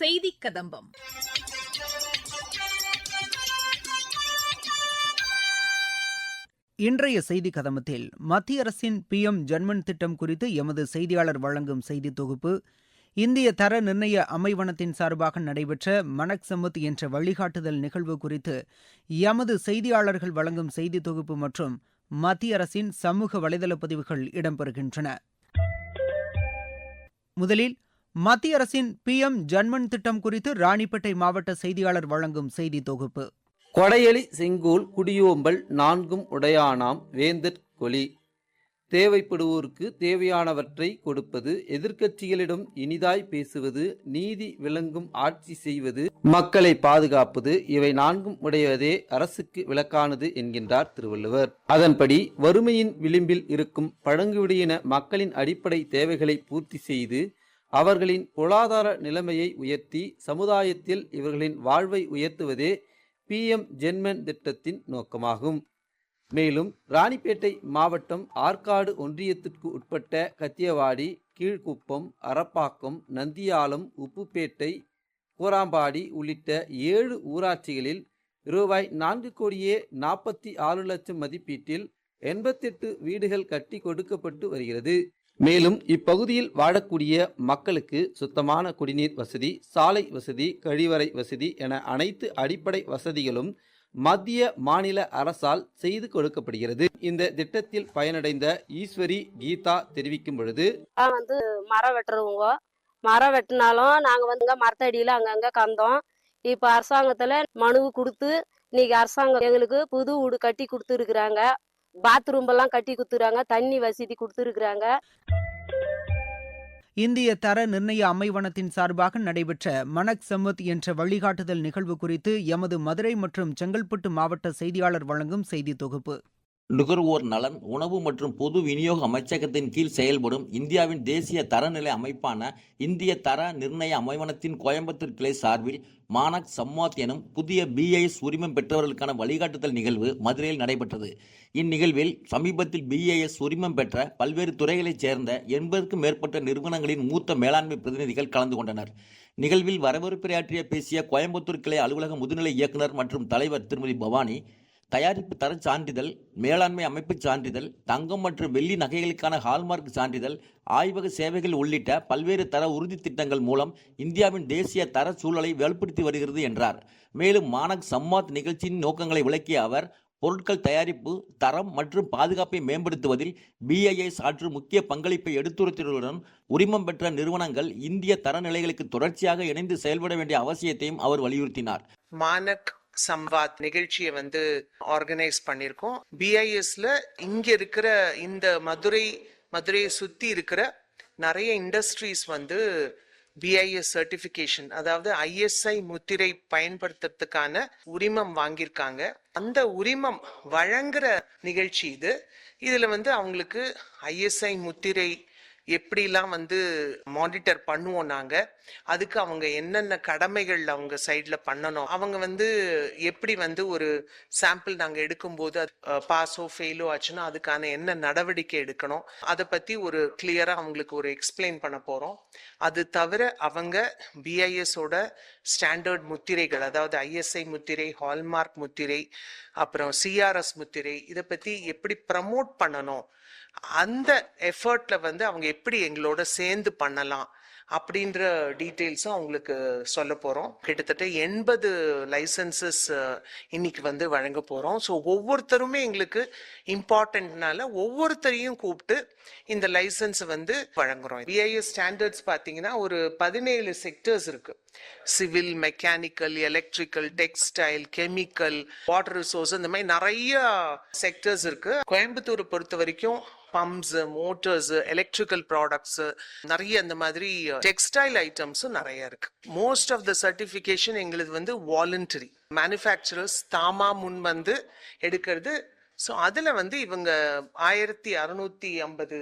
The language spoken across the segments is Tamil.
செய்தி கதம்பம். இன்றைய செய்தி கதமத்தில் மத்திய அரசின் பி எம் ஜன்மன் திட்டம் குறித்து எமது செய்தியாளர் வழங்கும் செய்தி தொகுப்பு இந்திய தர நிர்ணய அமைவனத்தின் சார்பாக நடைபெற்ற மனக் சம்மத் என்ற வழிகாட்டுதல் நிகழ்வு குறித்து எமது செய்தியாளர்கள் வழங்கும் செய்தி தொகுப்பு மற்றும் மத்திய அரசின் சமூக வலைதள பதிவுகள் இடம்பெறுகின்றன. முதலில் மத்திய அரசின் பி எம் ஜன்மன் திட்டம் குறித்து ராணிப்பேட்டை மாவட்ட செய்தியாளர் வழங்கும் செய்தி தொகுப்பு. கொடையலி செங்கோல் குடியோம்பல் நான்கும் உடையானாம் வேந்தற் கொலி. தேவைப்படுவோருக்கு தேவையானவற்றை கொடுப்பது எதிர்க்கட்சிகளிடம் இனிதாய் பேசுவது நீதி விளங்கும் ஆட்சி செய்வது மக்களை பாதுகாப்பது இவை நான்கும் உடையதே அரசுக்கு விளக்கானது என்கின்றார் திருவள்ளுவர். அதன்படி வறுமையின் விளிம்பில் இருக்கும் பழங்குடியின மக்களின் அடிப்படை தேவைகளை பூர்த்தி செய்து அவர்களின் பொருளாதார நிலைமையை உயர்த்தி சமுதாயத்தில் இவர்களின் வாழ்வை உயர்த்துவதே பிஎம் ஜென்மன் திட்டத்தின் நோக்கமாகும். மேலும் ராணிப்பேட்டை மாவட்டம் ஆற்காடு ஒன்றியத்திற்கு உட்பட்ட கத்தியவாடி கீழ்குப்பம் அரப்பாக்கம் நந்தியாலம் உப்புப்பேட்டை கூராம்பாடி உள்ளிட்ட ஏழு ஊராட்சிகளில் ரூபாய் நான்கு கோடியே நாற்பத்தி ஆறு லட்சம் மதிப்பீட்டில் எண்பத்தெட்டு வீடுகள் கட்டி கொடுக்கப்பட்டு வருகிறது. மேலும் இப்பகுதியில் வாழக்கூடிய மக்களுக்கு சுத்தமான குடிநீர் வசதி சாலை வசதி கழிவறை வசதி என அனைத்து அடிப்படை வசதிகளும் மத்திய மாநில அரசால் செய்து கொடுக்கப்படுகிறது. இந்த திட்டத்தில் பயனடைந்த ஈஸ்வரி கீதா தெரிவிக்கும் பொழுது நான் வந்து மரம் வெட்டுறவங்க. மரம் வெட்டினாலும் நாங்க வந்து மரத்தடியில அங்கங்க கந்தோம். இப்போ அரசாங்கத்துல மனு கொடுத்து இன்னைக்கு அரசாங்கம் எங்களுக்கு புது வீடு கட்டி கொடுத்துருக்குறாங்க. பாத்ரூம் எல்லாம் கட்டி கொடுத்துருக்காங்க தண்ணி வசதி கொடுத்துருக்குறாங்க. இந்திய தர நிர்ணய அமைவனத்தின் சார்பாக நடைபெற்ற மனக் சம்மத் என்ற வழிகாட்டுதல் நிகழ்வு குறித்து எமது மதுரை மற்றும் செங்கல்பட்டு மாவட்ட செய்தியாளர் வழங்கும் செய்தி தொகுப்பு. நுகர்வோர் நலன் உணவு மற்றும் பொது விநியோக அமைச்சகத்தின் கீழ் செயல்படும் இந்தியாவின் தேசிய தரநிலை அமைப்பான இந்திய தர நிர்ணய அமைவனத்தின் கோயம்புத்தூர் கிளை சார்பில் மானக் சம்மாத் எனும் புதிய பிஐஎஸ் உரிமம் பெற்றவர்களுக்கான வழிகாட்டுதல் நிகழ்வு மதுரையில் நடைபெற்றது. இந்நிகழ்வில் சமீபத்தில் பிஏஎஸ் உரிமம் பெற்ற பல்வேறு துறைகளைச் சேர்ந்த எண்பதுக்கும் மேற்பட்ட நிறுவனங்களின் மூத்த மேலாண்மை பிரதிநிதிகள் கலந்து கொண்டனர். நிகழ்வில் வரவேற்புரையாற்றிய பேசிய கோயம்புத்தூர் கிளை அலுவலக முதுநிலை இயக்குனர் மற்றும் தலைவர் திருமதி பவானி தயாரிப்பு தர சான்றிதழ் மேலாண்மை அமைப்புச் சான்றிதழ் தங்கம் மற்றும் வெள்ளி நகைகளுக்கான ஹால்மார்க் சான்றிதழ் ஆய்வக சேவைகள் உள்ளிட்ட பல்வேறு தர உறுதி திட்டங்கள் மூலம் இந்தியாவின் தேசிய தர சூழலை வலுப்படுத்தி வருகிறது என்றார். மேலும் மானக் சம்மாத் நிகழ்ச்சியின் நோக்கங்களை விளக்கிய அவர் பொருட்கள் தயாரிப்பு தரம் மற்றும் பாதுகாப்பை மேம்படுத்துவதில் பிஐஎஸ் ஆற்றும் முக்கிய பங்களிப்பை எடுத்துரைத்ததுடன் உரிமம் பெற்ற நிறுவனங்கள் இந்திய தரநிலைகளுக்கு தொடர்ச்சியாக இணைந்து செயல்பட வேண்டிய அவசியத்தையும் அவர் வலியுறுத்தினார். மானக் சம்வாத் நிகழ்ச்சியை வந்து ஆர்கனைஸ் பண்ணியிருக்கோம். பிஐஎஸ்ல இங்க இருக்கிற இந்த மதுரை மதுரையை சுத்தி இருக்கிற நிறைய இண்டஸ்ட்ரீஸ் வந்து பிஐஎஸ் சர்டிஃபிகேஷன் அதாவது ஐஎஸ்ஐ முத்திரை பயன்படுத்துறதுக்கான உரிமம் வாங்கியிருக்காங்க. அந்த உரிமம் வழங்குற நிகழ்ச்சி இது. இதுல வந்து அவங்களுக்கு ஐஎஸ்ஐ முத்திரை எப்படிலாம் வந்து மானிட்டர் பண்ணுவோம் நாங்கள் அதுக்கு அவங்க என்னென்ன கடமைகள் அவங்க சைடில் பண்ணணும். அவங்க வந்து எப்படி வந்து ஒரு சாம்பிள் நாங்கள் எடுக்கும்போது அது பாஸோ ஃபெயிலோ ஆச்சுன்னா அதுக்கான என்ன நடவடிக்கை எடுக்கணும்? அதை பற்றி ஒரு கிளியராக அவங்களுக்கு ஒரு எக்ஸ்பிளைன் பண்ண போகிறோம் அது தவிர அவங்க பிஐஎஸோட ஸ்டாண்டர்ட் முத்திரைகள் அதாவது ஐஎஸ்ஐ முத்திரை ஹால்மார்க் முத்திரை அப்புறம் சிஆர்எஸ் முத்திரை இதை பற்றி எப்படி ப்ரமோட் பண்ணணும்? அந்த எஃபர்ட்ல வந்து அவங்க எப்படி எங்களோட சேர்ந்து பண்ணலாம்? அப்படின்ற டீட்டெயில்ஸும் அவங்களுக்கு சொல்ல போகிறோம் கிட்டத்தட்ட எண்பது லைசன்சஸ் இன்னைக்கு வந்து வழங்க போகிறோம் ஸோ ஒவ்வொருத்தருமே எங்களுக்கு இம்பார்ட்டன்ட்னால ஒவ்வொருத்தரையும் கூப்பிட்டு இந்த லைசன்ஸ் வந்து வழங்குறோம். விஐஎஸ் ஸ்டாண்டர்ட்ஸ் பார்த்தீங்கன்னா ஒரு பதினேழு செக்டர்ஸ் இருக்கு. Civil mechanical electrical textile chemical water resource இந்த மாதிரி நிறைய செக்டர்ஸ் இருக்கு. கோயம்புத்தூரை பொறுத்த வரைக்கும் பம்ப்ஸ் மோட்டர்ஸ் எலக்ட்ரிக்கல் ப்ராடக்ட்ஸ் நிறைய இந்த மாதிரி uh, டெக்ஸ்டைல் ஐட்டம்ஸும் நிறைய இருக்கு. மோஸ்ட் ஆஃப் த சர்டிஃபிகேஷன் எங்களுக்கு வந்து வாலண்டரி மேனுஃபேக்சரர்ஸ் தாமா முன் வந்து எடுக்கிறது. ஸோ அதில் வந்து இவங்க ஆயிரத்தி அறுநூத்தி ஐம்பது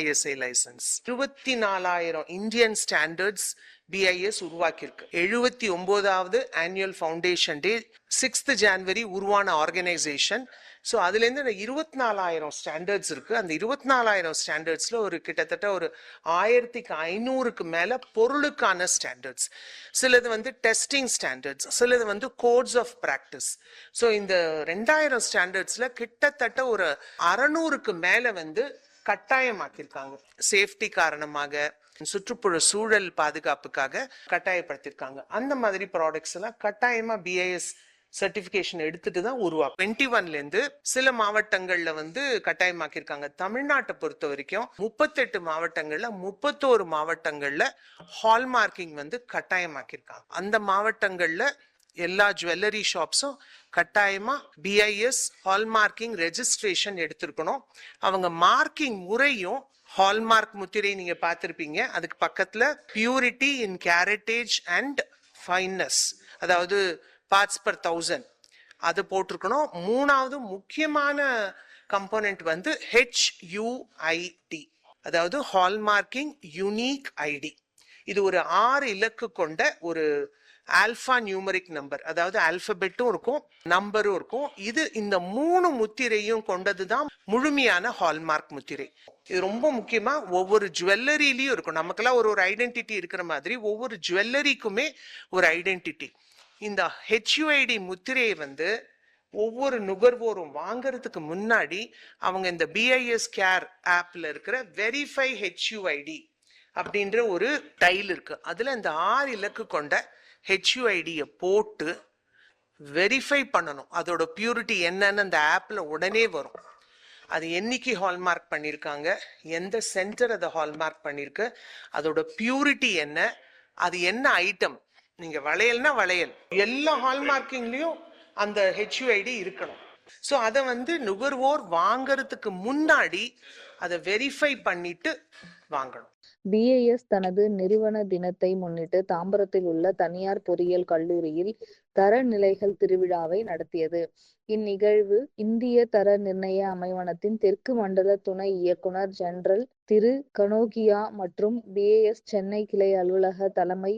ஐஎஸ்ஐ லைசன்ஸ் இருபத்தி நாலாயிரம் இந்தியன் ஸ்டாண்டர்ட்ஸ் பிஐஎஸ் உருவாக்கியிருக்கு. எழுபத்தி ஒன்பதாவது annual foundation day sixth January உருவான ஆர்கனைசேஷன் ஸோ அதுலேருந்து இருபத்தி நாலாயிரம் ஸ்டாண்டர்ட்ஸ் இருக்கு. அந்த இருபத்தி நாலாயிரம் ஸ்டாண்டர்ட்ஸ்ல ஒரு கிட்டத்தட்ட ஒரு ஆயிரத்திக்கு ஐநூறுக்கு மேலே பொருளுக்கான ஸ்டாண்டர்ட்ஸ் சிலது வந்து டெஸ்டிங் ஸ்டாண்டர்ட்ஸ் சிலது வந்து கோட்ஸ் ஆஃப் ப்ராக்டிஸ் ஸோ இந்த ரெண்டாயிரம் ஸ்டாண்டர்ட்ஸ்ல கிட்டத்தட்ட ஒரு அறநூறுக்கு மேல வந்து கட்டாயமாக்கியிருக்காங்க. சேஃப்டி காரணமாக சுற்றுப்புற சூழல் பாதுகாப்புக்காக கட்டாயப்படுத்தியிருக்காங்க. அந்த மாதிரி ப்ராடக்ட்ஸ் எல்லாம் கட்டாயமா பிஐஎஸ் சர்டிபிகேஷன் எடுத்துட்டு தான் உருவாக்கும். டுவெண்ட்டி ஒன்லேருந்து சில மாவட்டங்கள்ல வந்து கட்டாயமாக்கியிருக்காங்க. தமிழ்நாட்டை பொறுத்த வரைக்கும் முப்பத்தெட்டு மாவட்டங்கள்ல முப்பத்தோரு மாவட்டங்கள்ல ஹால்மார்க்கிங் வந்து கட்டாயமாக்கியிருக்காங்க. அந்த மாவட்டங்கள்ல எல்லா ஜுவல்லரி ஷாப்ஸும் கட்டாயமாக பிஐஎஸ் ஹால்மார்க்கிங் ரெஜிஸ்ட்ரேஷன் எடுத்திருக்கணும். அவங்க மார்க்கிங் முறையும் ஹால்மார்க் முத்திரை நீங்கள் பார்த்துருப்பீங்க. அதுக்கு பக்கத்தில் purity in caratage and fineness அதாவது பார்ட்ஸ் பர் தௌசண்ட் அது போட்டிருக்கணும். மூணாவது முக்கியமான கம்போனன்ட் வந்து ஹெச்யூஐடி அதாவது ஹால்மார்க்கிங் யூனிக் ஐடி இது ஒரு ஆறு இலக்கு கொண்ட ஒரு ஆல்ஃபா நியூமரிக் நம்பர் அதாவது ஆல்பபெட்டும் இருக்கும் நம்பரும் இருக்கும். இது இந்த மூணு முத்திரையும் கொண்டது தான் முழுமையான ஹால்மார்க் முத்திரை. இது ரொம்ப முக்கியமா ஒவ்வொரு ஜுவல்லரிலையும் இருக்கும். நமக்கெல்லாம் ஒரு ஒரு ஐடென்டிட்டி இருக்கிற மாதிரி ஒவ்வொரு ஜுவல்லரிக்குமே ஒரு ஐடென்டிட்டி இந்த ஹெச்யூஐடி முத்திரையை வந்து ஒவ்வொரு நுகர்வோரும் வாங்குறதுக்கு முன்னாடி அவங்க இந்த பிஐஎஸ் கேர் ஆப்ல இருக்கிற வெரிஃபை ஹெச்யூஐடி அப்படின்ற ஒரு டைல் இருக்கு. அதுல இந்த ஆறு இலக்கு கொண்ட ஹெச்யூஐடியை போட்டு வெரிஃபை பண்ணணும். அதோட பியூரிட்டி என்னன்னு அந்த ஆப்பில் உடனே வரும். அது என்னைக்கு ஹால்மார்க் பண்ணியிருக்காங்க எந்த சென்டர் அதை ஹால்மார்க் பண்ணியிருக்கு அதோட பியூரிட்டி என்ன? அது என்ன ஐட்டம் நீங்கள் வளையல்னா வளையல். எல்லா ஹால்மார்க்கிங்லேயும் அந்த ஹெச்யூஐடி இருக்கணும். ஸோ அதை வந்து நுகர்வோர் வாங்கறதுக்கு முன்னாடி அதை வெரிஃபை பண்ணிட்டு வாங்கணும். பிஏஎஸ் தனது நிறுவன தினத்தை முன்னிட்டு தாம்பரத்தில் உள்ள தனியார் பொறியியல் கல்லூரியில் தரநிலைகள் திருவிழாவை நடத்தியது. இந்நிகழ்வு இந்திய தர நிர்ணய அமைவனத்தின் தெற்கு மண்டல துணை இயக்குனர் ஜெனரல் திரு கனோகியா மற்றும் பிஏஎஸ் சென்னை கிளை அலுவலக தலைமை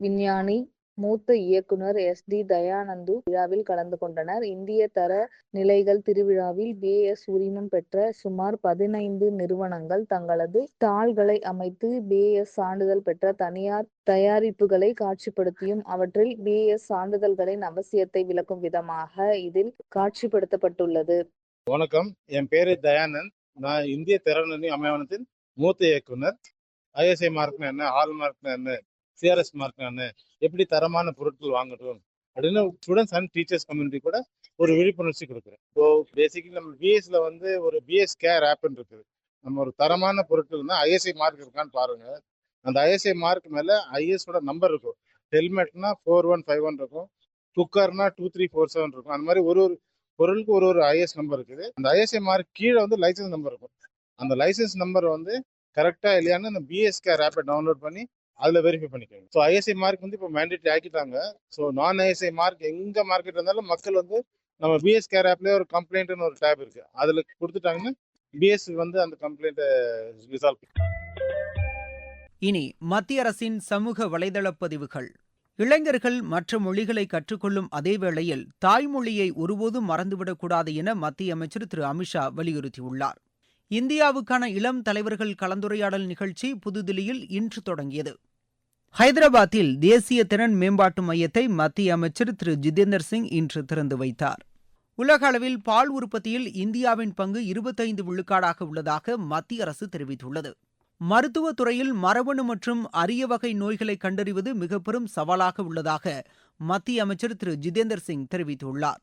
விஞ்ஞானி மூத்த இயக்குனர் எஸ். டி. தயானந்து விழாவில் கலந்து கொண்டனர். இந்திய தர நிலைகள் திருவிழாவில் பிஏஎஸ் உரிமம் பெற்ற சுமார் பதினைந்து நிறுவனங்கள் தங்களது தாள்களை அமைத்து பிஏஎஸ் சான்றிதழ் பெற்ற தனியார் தயாரிப்புகளை காட்சிப்படுத்தியும் அவற்றில் பிஏஎஸ் சான்றிதழ்களின் அவசியத்தை விளக்கும் விதமாக இதில் காட்சிப்படுத்தப்பட்டுள்ளது. வணக்கம். என் பேரு தயானந்த். நான் இந்திய திறனி அமைவனத்தின் மூத்த இயக்குனர். ஐஎஸ்ஐ மார்க்னா என்ன ஹால் மார்க்னா என்ன சிஆர்எஸ் மார்க்கானு எப்படி தரமான பொருட்கள் வாங்கட்டும் அப்படின்னு ஸ்டூடெண்ட்ஸ் அண்ட் டீச்சர்ஸ் கம்யூனிட்டி கூட ஒரு விழிப்புணர்ச்சி கொடுக்குறேன் ஸோ பேசிக்கலி நம்ம பிஎஸ்ல வந்து ஒரு பிஎஸ் கேர் ஆப்னு இருக்குது. நம்ம ஒரு தரமான பொருட்கள்னா ஐஎஸ்ஐ மார்க் இருக்கான்னு பாருங்க. அந்த ஐஎஸ்ஐ மார்க் மேலே ஐஎஸோட நம்பர் இருக்கும். ஹெல்மெட்னா ஃபோர் ஒன் ஃபைவ் ஒன் இருக்கும். குக்கர்னா டூ த்ரீ ஃபோர் செவன் இருக்கும். அந்த மாதிரி ஒரு ஒரு பொருளுக்கு ஒரு ஒரு ஐஎஸ் நம்பர் இருக்குது. அந்த ஐஎஸ்ஐ மார்க் கீழே வந்து லைசன்ஸ் நம்பர் இருக்கும். அந்த லைசன்ஸ் நம்பர் வந்து கரெக்டாக இல்லையான்னு அந்த பிஎஸ்கே ஆப்பை டவுன்லோட் பண்ணி அதில் வெரிஃபை பண்ணிக்கோங்க. ஸோ ஐஎஸ்ஐ மார்க் வந்து இப்போ மேண்டேட்ரி ஆக்கிட்டாங்க. ஸோ நான் ஐஎஸ்ஐ மார்க் எங்கே மார்க்கெட் இருந்தாலும் மக்கள் வந்து நம்ம பிஎஸ் கேர் ஆப்லேயே ஒரு கம்ப்ளைண்ட்னு ஒரு டேப் இருக்கு. அதில் கொடுத்துட்டாங்கன்னா பிஎஸ் வந்து அந்த கம்ப்ளைண்ட்டை ரிசால்வ் இனி மத்திய அரசின் சமூக வலைதள பதிவுகள். இளைஞர்கள் மற்ற மொழிகளை கற்றுக்கொள்ளும் அதே வேளையில் தாய்மொழியை ஒருபோதும் மறந்துவிடக்கூடாது என மத்திய அமைச்சர் திரு. அமித்ஷா வலியுறுத்தியுள்ளார். இந்தியாவுக்கான இளம் தலைவர்கள் கலந்துரையாடல் நிகழ்ச்சி புதுதில்லியில் இன்று தொடங்கியது. ஹைதராபாத்தில் தேசிய திறன் மேம்பாட்டு மையத்தை மத்திய அமைச்சர் திரு. ஜிதேந்தர் சிங் இன்று திறந்து வைத்தார். உலக அளவில் பால் உற்பத்தியில் இந்தியாவின் பங்கு இருபத்தைந்து விழுக்காடாக உள்ளதாக மத்திய அரசு தெரிவித்துள்ளது. மருத்துவத் துறையில் மரபணு மற்றும் அரிய வகை நோய்களை கண்டறிவது மிக பெரும் சவாலாக உள்ளதாக மத்திய அமைச்சர் திரு. ஜிதேந்தர் சிங் தெரிவித்துள்ளார்.